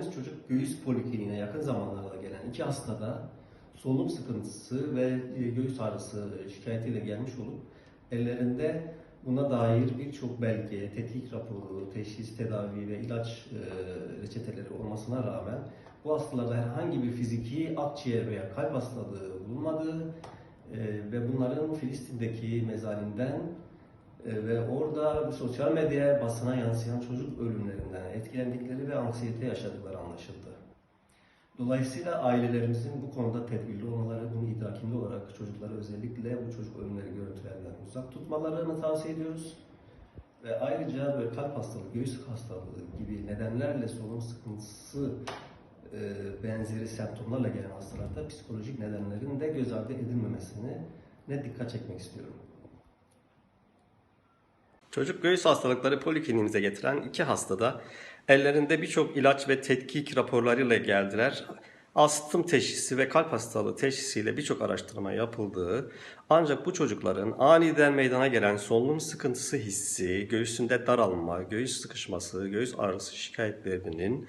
verdiğimiz çocuk göğüs polikliniğine yakın zamanlarda gelen iki hastada solunum sıkıntısı ve e, göğüs ağrısı şikayetiyle gelmiş olup ellerinde buna dair birçok belge, tetkik raporu, teşhis, tedavi ve ilaç e, reçeteleri olmasına rağmen bu hastalarda herhangi bir fiziki akciğer veya kalp hastalığı bulunmadığı e, ve bunların Filistin'deki mezalinden e, ve orada sosyal medyaya basına yansıyan çocuk ölümlerinden etkilendikleri ve anksiyete yaşadıkları anlaşıldı. Dolayısıyla ailelerimizin bu konuda tedbirli olmaları, bunun idrakinde olarak çocukları özellikle bu çocuk ölümleri görüntülerinden uzak tutmalarını tavsiye ediyoruz. Ve ayrıca böyle kalp hastalığı, göğüs hastalığı gibi nedenlerle solunum sıkıntısı e, benzeri semptomlarla gelen hastalarda psikolojik nedenlerin de göz ardı edilmemesine ne dikkat çekmek istiyorum. Çocuk göğüs hastalıkları polikliniğimize getiren iki hastada ellerinde birçok ilaç ve tetkik raporlarıyla geldiler. Astım teşhisi ve kalp hastalığı teşhisiyle birçok araştırma yapıldığı ancak bu çocukların aniden meydana gelen solunum sıkıntısı hissi, göğsünde daralma, göğüs sıkışması, göğüs ağrısı şikayetlerinin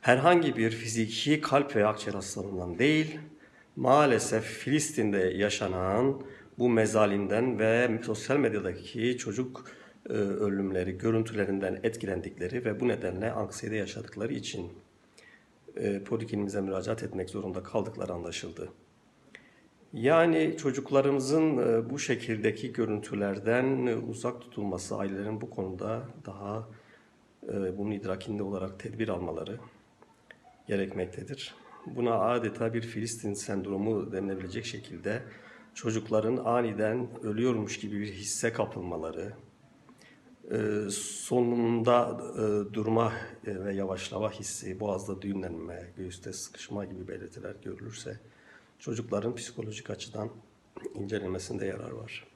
herhangi bir fiziki kalp veya akciğer hastalığından değil, maalesef Filistin'de yaşanan bu mezalimden ve sosyal medyadaki çocuk ölümleri, görüntülerinden etkilendikleri ve bu nedenle anksiyete yaşadıkları için e, poliklinimize müracaat etmek zorunda kaldıkları anlaşıldı. Yani çocuklarımızın e, bu şekildeki görüntülerden e, uzak tutulması, ailelerin bu konuda daha e, bunun idrakinde olarak tedbir almaları gerekmektedir. Buna adeta bir Filistin sendromu denilebilecek şekilde çocukların aniden ölüyormuş gibi bir hisse kapılmaları, e, sonunda e, durma e, ve yavaşlama hissi, boğazda düğümlenme, göğüste sıkışma gibi belirtiler görülürse çocukların psikolojik açıdan incelenmesinde yarar var.